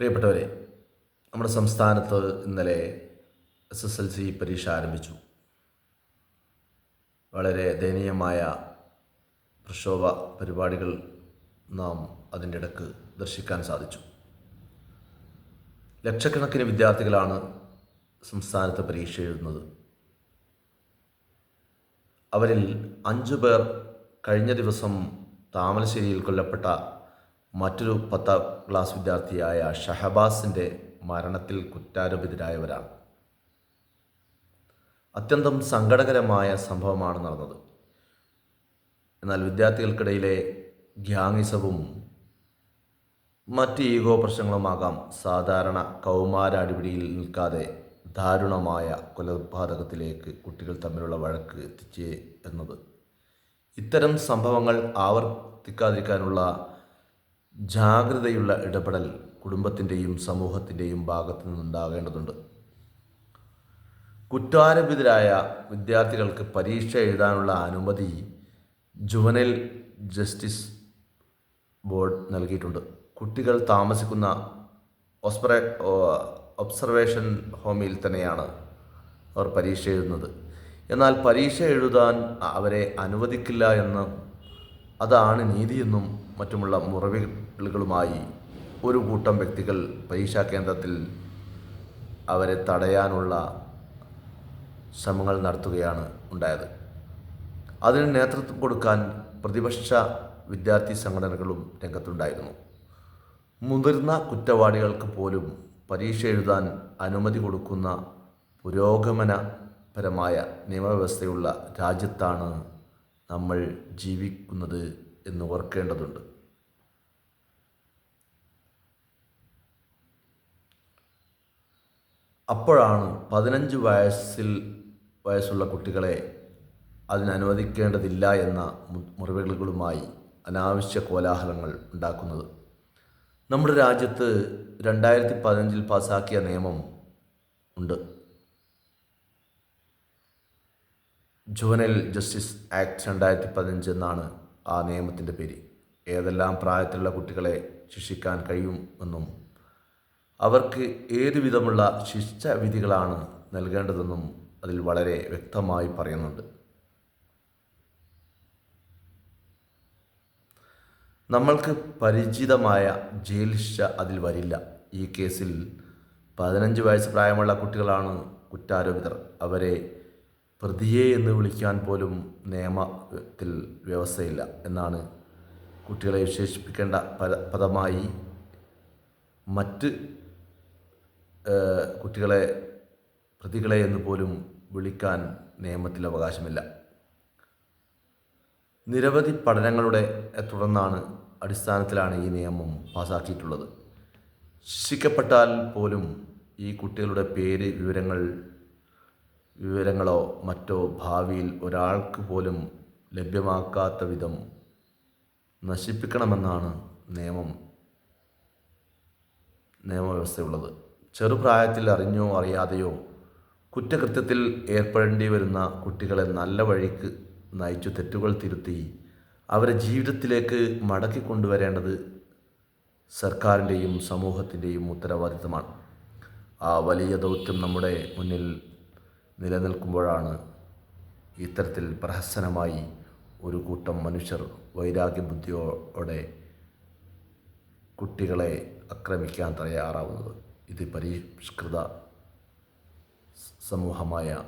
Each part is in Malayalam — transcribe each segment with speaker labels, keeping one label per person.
Speaker 1: പ്രിയപ്പെട്ടവരെ നമ്മുടെ സംസ്ഥാനത്ത് ഇന്നലെ എസ് എസ് എൽ സി പരീക്ഷ ആരംഭിച്ചു. വളരെ ദയനീയമായ പ്രക്ഷോഭ പരിപാടികൾ നാം അതിന്റെ ഇടയ്ക്ക് ദർശിക്കാൻ സാധിച്ചു. ലക്ഷക്കണക്കിന് വിദ്യാർത്ഥികളാണ് സംസ്ഥാനത്ത് പരീക്ഷ എഴുതുന്നത്. അവരിൽ അഞ്ചു പേർ കഴിഞ്ഞ ദിവസം താമരശ്ശേരിയിൽ കൊല്ലപ്പെട്ട മറ്റൊരു പത്താം ക്ലാസ് വിദ്യാർത്ഥിയായ ഷഹബാസിന്റെ മരണത്തിൽ കുറ്റാരോപിതരായവരാണ്. അത്യന്തം സങ്കടകരമായ സംഭവമാണ് നടന്നത്. എന്നാൽ വിദ്യാർത്ഥികൾക്കിടയിലെ ഗ്യാങ്ങിസവും മറ്റ് ഈഗോ പ്രശ്നങ്ങളുമാകാം സാധാരണ കൗമാര അടിപിടിയിൽ നിൽക്കാതെ ദാരുണമായ കൊലപാതകത്തിലേക്ക് കുട്ടികൾ തമ്മിലുള്ള വഴക്ക് എത്തിച്ചേ എന്നത്. ഇത്തരം സംഭവങ്ങൾ ആവർത്തിക്കാതിരിക്കാനുള്ള ജാഗ്രതയുള്ള ഇടപെടൽ കുടുംബത്തിന്റെയും സമൂഹത്തിന്റെയും ഭാഗത്തു നിന്നുണ്ടാകേണ്ടതുണ്ട്. കുറ്റാരോപിതരായ വിദ്യാർത്ഥികൾക്ക് പരീക്ഷ എഴുതാനുള്ള അനുമതി ജുവനൽ ജസ്റ്റിസ് ബോർഡ് നൽകിയിട്ടുണ്ട്. കുട്ടികൾ താമസിക്കുന്ന ഒസ്പ്ര ഒബ്സർവേഷൻ ഹോമിൽ തന്നെയാണ് അവർ പരീക്ഷ എഴുതുന്നത്. എന്നാൽ പരീക്ഷ എഴുതാൻ അവരെ അനുവദിക്കില്ല എന്ന് അതാണ് നീതിയെന്നും മറ്റുമുള്ള മുറവികളുമായി ഒരു കൂട്ടം വ്യക്തികൾ പരീക്ഷാ കേന്ദ്രത്തിൽ അവരെ തടയാനുള്ള ശ്രമങ്ങൾ നടത്തുകയാണ് ഉണ്ടായത്. അതിന് നേതൃത്വം കൊടുക്കാൻ പ്രതിപക്ഷ വിദ്യാർത്ഥി സംഘടനകളും രംഗത്തുണ്ടായിരുന്നു. മുതിർന്ന കുറ്റവാളികൾക്ക് പോലും പരീക്ഷ എഴുതാൻ അനുമതി കൊടുക്കുന്ന പുരോഗമനപരമായ നിയമവ്യവസ്ഥയുള്ള രാജ്യത്താണ് നമ്മൾ ജീവിക്കുന്നത് എന്ന് ഓർക്കേണ്ടതുണ്ട്. അപ്പോഴാണ് പതിനഞ്ച് വയസ്സിൽ വയസ്സുള്ള കുട്ടികളെ അതിനനുവദിക്കേണ്ടതില്ല എന്ന മുറിവുകളുമായി അനാവശ്യ കോലാഹലങ്ങൾ ഉണ്ടാക്കുന്നത്. നമ്മുടെ രാജ്യത്ത് രണ്ടായിരത്തി പതിനഞ്ചിൽ പാസാക്കിയ നിയമം ഉണ്ട്. ജുവനൽ ജസ്റ്റിസ് ആക്ട് രണ്ടായിരത്തി പതിനഞ്ച് എന്നാണ് ആ നിയമത്തിന്റെ പേര്. ഏതെല്ലാം പ്രായത്തിലുള്ള കുട്ടികളെ ശിക്ഷിക്കാൻ കഴിയുമെന്നും അവർക്ക് ഏതുവിധമുള്ള ശിക്ഷ വിധികളാണ് നൽകേണ്ടതെന്നും അതിൽ വളരെ വ്യക്തമായി പറയുന്നുണ്ട്. നമ്മൾക്ക് പരിചിതമായ ജയിൽ ശിക്ഷ അതിൽ വരില്ല. ഈ കേസിൽ പതിനഞ്ച് വയസ്സ് പ്രായമുള്ള കുട്ടികളാണ് കുറ്റാരോപിതർ. അവരെ പ്രതിയെ എന്ന് വിളിക്കാൻ പോലും നിയമത്തിൽ വ്യവസ്ഥയില്ല എന്നാണ് കുട്ടികളെ വിശേഷിപ്പിക്കേണ്ട പദ പദമായി മറ്റ് കുട്ടികളെ പ്രതികളെ എന്ന് പോലും വിളിക്കാൻ നിയമത്തിൽ അവകാശമില്ല. നിരവധി പഠനങ്ങളുടെ തുടർന്നാണ് അടിസ്ഥാനത്തിലാണ് ഈ നിയമം പാസാക്കിയിട്ടുള്ളത്. ശിക്ഷിക്കപ്പെട്ടാൽ പോലും ഈ കുട്ടികളുടെ പേര് വിവരങ്ങൾ വിവരങ്ങളോ മറ്റോ ഭാവിയിൽ ഒരാൾക്ക് പോലും ലഭ്യമാക്കാത്ത വിധം നശിപ്പിക്കണമെന്നാണ് നിയമം നിയമവ്യവസ്ഥയുള്ളത്. ചെറുപ്രായത്തിൽ അറിഞ്ഞോ അറിയാതെയോ കുറ്റകൃത്യത്തിൽ ഏർപ്പെടേണ്ടി വരുന്ന കുട്ടികളെ നല്ല വഴിക്ക് നയിച്ചു തെറ്റുകൾ തിരുത്തി അവരെ ജീവിതത്തിലേക്ക് മടക്കി കൊണ്ടുവരേണ്ടത് സർക്കാരിന്റെയും സമൂഹത്തിന്റെയും ഉത്തരവാദിത്തമാണ്. ആ വലിയ ദൗത്യം നമ്മുടെ മുന്നിൽ നിലനിൽക്കുമ്പോഴാണ് ഇത്തരത്തിൽ പ്രഹസനമായി ഒരു കൂട്ടം മനുഷ്യർ വൈരാഗ്യബുദ്ധിയോടെ കുട്ടികളെ ആക്രമിക്കാൻ തയ്യാറാവുന്നത്. ഇത് പരിഷ്കൃത സമൂഹമായ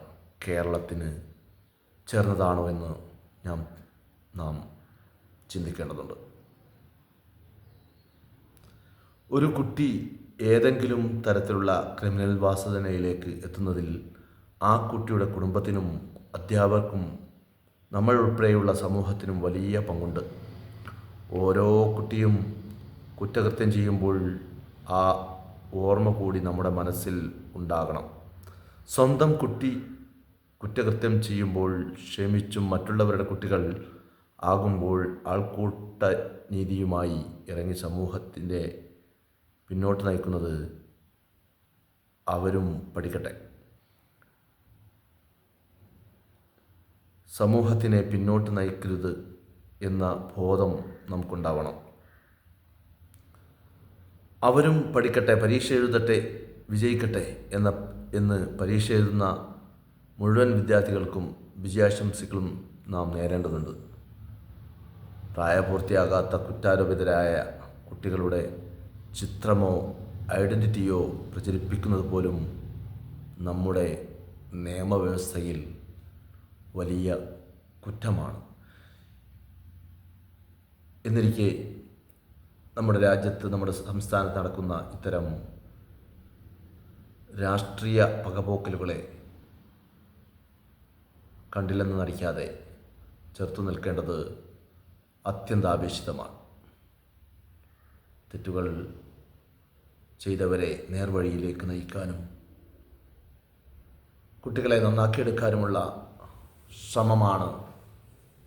Speaker 1: കേരളത്തിന് ചേർന്നതാണോ എന്ന് ഞാൻ നാം ചിന്തിക്കേണ്ടതുണ്ട്. ഒരു കുട്ടി ഏതെങ്കിലും തരത്തിലുള്ള ക്രിമിനൽ വാസനയിലേക്ക് എത്തുന്നതിൽ ആ കുട്ടിയുടെ കുടുംബത്തിനും അധ്യാപകർക്കും നമ്മൾ ഉൾപ്പെടെയുള്ള സമൂഹത്തിനും വലിയ പങ്കുണ്ട്. ഓരോ കുട്ടിയും കുറ്റകൃത്യം ചെയ്യുമ്പോൾ ആ ഓർമ്മ കൂടി നമ്മുടെ മനസ്സിൽ ഉണ്ടാകണം. സ്വന്തം കുട്ടി കുറ്റകൃത്യം ചെയ്യുമ്പോൾ ക്ഷമിച്ചും മറ്റുള്ളവരുടെ കുട്ടികൾ ആകുമ്പോൾ ആൾക്കൂട്ട നീതിയുമായി ഇറങ്ങി സമൂഹത്തിന്റെ പിന്നോട്ട് നയിക്കുന്നത് അവരും പഠിക്കട്ടെ. സമൂഹത്തിനെ പിന്നോട്ട് നയിക്കരുത് എന്ന ബോധം നമുക്കുണ്ടാവണം. അവരും പഠിക്കട്ടെ പരീക്ഷ എഴുതട്ടെ വിജയിക്കട്ടെ എന്ന എന്ന് പരീക്ഷ എഴുതുന്ന മുഴുവൻ വിദ്യാർത്ഥികൾക്കും വിജയാശംസകളും നാം നേരേണ്ടതുണ്ട്. പ്രായപൂർത്തിയാകാത്ത കുറ്റാരോപിതരായ കുട്ടികളുടെ ചിത്രമോ ഐഡന്റിറ്റിയോ പ്രചരിപ്പിക്കുന്നത് പോലും നമ്മുടെ നിയമവ്യവസ്ഥയിൽ വലിയ കുറ്റമാണ്. എന്നിരിക്കെ നമ്മുടെ രാജ്യത്ത് നമ്മുടെ സംസ്ഥാനത്ത് നടക്കുന്ന ഇത്തരം രാഷ്ട്രീയ പകപോക്കലുകളെ കണ്ടില്ലെന്ന് നടിക്കാതെ ചെറുത്തു നിൽക്കേണ്ടത് അത്യന്താപേക്ഷിതമാണ്. തെറ്റുകൾ ചെയ്തവരെ നേർവഴിയിലേക്ക് നയിക്കാനും കുട്ടികളെ നന്നാക്കിയെടുക്കാനുമുള്ള ശ്രമമാണ്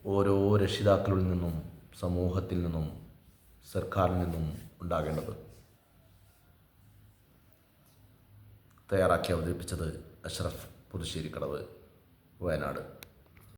Speaker 1: ഓരോ രക്ഷിതാക്കളിൽ നിന്നും സമൂഹത്തിൽ നിന്നും സർക്കാരിൽ നിന്നും ഉണ്ടാകേണ്ടത്. തയ്യാറാക്കി അവതരിപ്പിച്ചത് അഷ്റഫ് പുതുശ്ശേരിക്കടവ് വയനാട്.